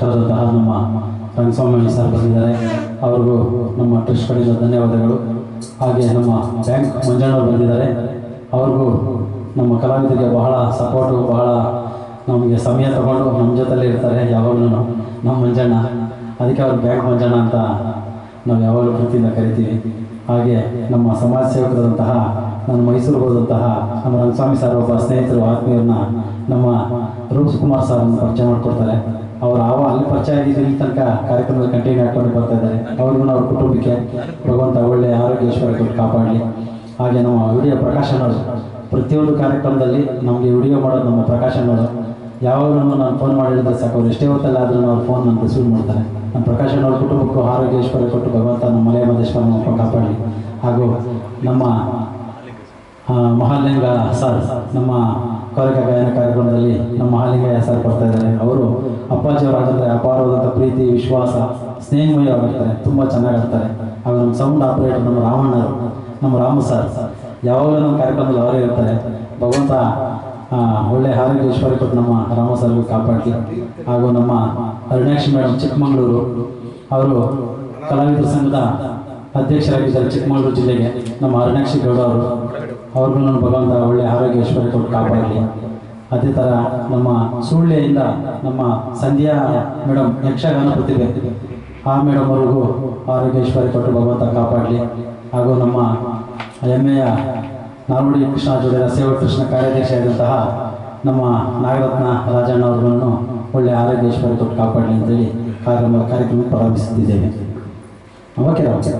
ನಿರ್ದೇಶಕರಾದಂತಹ ನಮ್ಮ ರಂಗಸ್ವಾಮಿ ಸರ್ ಬಂದಿದ್ದಾರೆ. ಅವರಿಗೂ ನಮ್ಮ ಟ್ರಸ್ಟ್ ಕಡೆಯಿಂದ ಧನ್ಯವಾದಗಳು. ಹಾಗೆ ನಮ್ಮ ಬ್ಯಾಂಕ್ ಮಂಜಣ್ಣವ್ರು ಬಂದಿದ್ದಾರೆ. ಅವ್ರಿಗೂ ನಮ್ಮ ಕಲಾವಿದರಿಗೆ ಬಹಳ ಸಪೋರ್ಟು ಬಹಳ ನಮಗೆ ಸಮಯ ತಗೊಂಡು ನಮ್ಮ ಜೊತೆಲೇ ಇರ್ತಾರೆ. ಯಾವಾಗಲೂ ನಮ್ಮ ಮಂಜಣ್ಣ. ಅದಕ್ಕೆ ಅವ್ರು ಬ್ಯಾಂಕ್ ಮಂಜಣ್ಣ ಅಂತ ನಾವು ಯಾವಾಗಲೂ ಪ್ರೀತಿಯಿಂದ ಕರಿತೀವಿ. ಹಾಗೆ ನಮ್ಮ ಸಮಾಜ ಸೇವಕರಾದಂತಹ ನಮ್ಮ ಮೈಸೂರಿಗೆ ಹೋದಂತಹ ನಮ್ಮ ರಂಗಸ್ವಾಮಿ ಸರ್ ಒಬ್ಬ ಸ್ನೇಹಿತರು, ಆತ್ಮೀಯರನ್ನ ನಮ್ಮ ರೂಪ್ ಕುಮಾರ್ ಸರ್ ಪರಿಚಯ ಮಾಡ್ಕೊಡ್ತಾರೆ. ಅವರು ಆವ ಅಲ್ಲಿ ಪರಿಚಯ ಆಗಿದ್ದು ತನಕ ಕಾರ್ಯಕ್ರಮದ ಕಂಟಿನ್ಯೂ ಹಾಕೊಂಡು ಬರ್ತಾ ಇದ್ದಾರೆ. ಅವ್ರಿಗೂ ಅವ್ರ ಕುಟುಂಬಕ್ಕೆ ಭಗವಂತ ಒಳ್ಳೆಯ ಆರೋಗ್ಯ ಕಾಪಾಡಲಿ. ಹಾಗೆ ನಮ್ಮ ವಿಡಿಯೋ ಪ್ರಕಾಶನವರು ಪ್ರತಿಯೊಂದು ಕಾರ್ಯಕ್ರಮದಲ್ಲಿ ನಮಗೆ ವಿಡಿಯೋ ಮಾಡೋದು ನಮ್ಮ ಪ್ರಕಾಶನವರು ಯಾವಾಗ ನಾನು ಫೋನ್ ಮಾಡಿದ್ರೆ ಸಾಕು, ಅವ್ರು ಎಷ್ಟೇ ಹೊತ್ತಲ್ಲಾದರೂ ಅವ್ರ ಫೋನ್ ನಾನು ರಿಸೀವ್ ಮಾಡ್ತಾರೆ. ನಮ್ಮ ಪ್ರಕಾಶನ ಅವ್ರ ಕುಟುಂಬಕ್ಕೂ ಆರೋಗ್ಯ ಕೊಟ್ಟು ಭಗವಂತ ನಮ್ಮ ಮಲೆ ಮಹದೇಶ್ವರ ನಮ್ಮ ಕಾಪಾಡಲಿ. ಹಾಗೂ ನಮ್ಮ ಮಹಾಲಿಂಗ ಸರ್ ನಮ್ಮ ಕೊರಕ ಗಾಯನ ಕಾರ್ಯಕ್ರಮದಲ್ಲಿ ನಮ್ಮ ಹಾಲಿಗೆ ಹೆಸರು ಕೊಡ್ತಾ ಇದ್ದಾರೆ. ಅವರು ಅಪ್ಪಾಜಿ ಅವರಾದರೆ ಅಪಾರವಾದಂಥ ಪ್ರೀತಿ, ವಿಶ್ವಾಸ ಸ್ನೇಹಮಯವಾಗಿರ್ತಾರೆ ತುಂಬ ಚೆನ್ನಾಗಿರ್ತಾರೆ. ಹಾಗೂ ನಮ್ಮ ಸೌಂಡ್ ಆಪರೇಟರ್ ನಮ್ಮ ರಾಮಣ್ಣರು, ನಮ್ಮ ರಾಮ ಸರ್, ಯಾವಾಗಲೂ ನಮ್ಮ ಕಾರ್ಯಕ್ರಮದಲ್ಲಿ ಅವರೇ ಇರ್ತಾರೆ. ಭಗವಂತ ಒಳ್ಳೆ ಆರೋಗ್ಯ ಈಶ್ವರ ಕೊಟ್ಟು ನಮ್ಮ ರಾಮ ಸರ್ಗೂ ಕಾಪಾಡಲಿ. ಹಾಗೂ ನಮ್ಮ ಅರುಣಾಕ್ಷಿ ಮೇಡಮ್ ಚಿಕ್ಕಮಗಳೂರು, ಅವರು ಕಲಾವಿದರ ಸಂಘದ ಅಧ್ಯಕ್ಷರಾಗಿದ್ದಾರೆ ಚಿಕ್ಕಮಗಳೂರು ಜಿಲ್ಲೆಗೆ. ನಮ್ಮ ಅರುಣಾಕ್ಷಿ ಗೌಡ ಅವರು. ಅವ್ರಿಗೂ ನನ್ನ ಭಗವಂತ ಒಳ್ಳೆ ಆರೋಗ್ಯ ಐಶ್ವರ್ಯ ಕೊಟ್ಟು ಕಾಪಾಡಲಿ. ಅದೇ ಥರ ನಮ್ಮ ಸುಳ್ಳೆಯಿಂದ ನಮ್ಮ ಸಂಧ್ಯಾ ಮೇಡಮ್ ಯಕ್ಷಗಾನ ಪ್ರತಿಭೆ. ಆ ಮೇಡಮ್ ಅವ್ರಿಗೂ ಆರೋಗ್ಯ ಭಗವಂತ ಕಾಪಾಡಲಿ. ಹಾಗೂ ನಮ್ಮ ಹೆಮ್ಮೆಯ ನಾಲ್ವಡಿ ಕೃಷ್ಣ ಜೋಡಿಯ ಸೇವಾ ಕೃಷ್ಣ ಕಾರ್ಯಾಧ್ಯಕ್ಷರಾದಂತಹ ನಮ್ಮ ನಾಗರತ್ನ ರಾಜಣ್ಣ ಅವರನ್ನು ಒಳ್ಳೆಯ ಆರೋಗ್ಯ ಐಶ್ವರ್ಯ ಕೊಟ್ಟು ಕಾಪಾಡಲಿ ಅಂತೇಳಿ ಕಾರ್ಯಕ್ರಮ ಕಾರ್ಯಕ್ರಮ ಪ್ರಾರಂಭಿಸುತ್ತಿದ್ದೇವೆ. Okay okay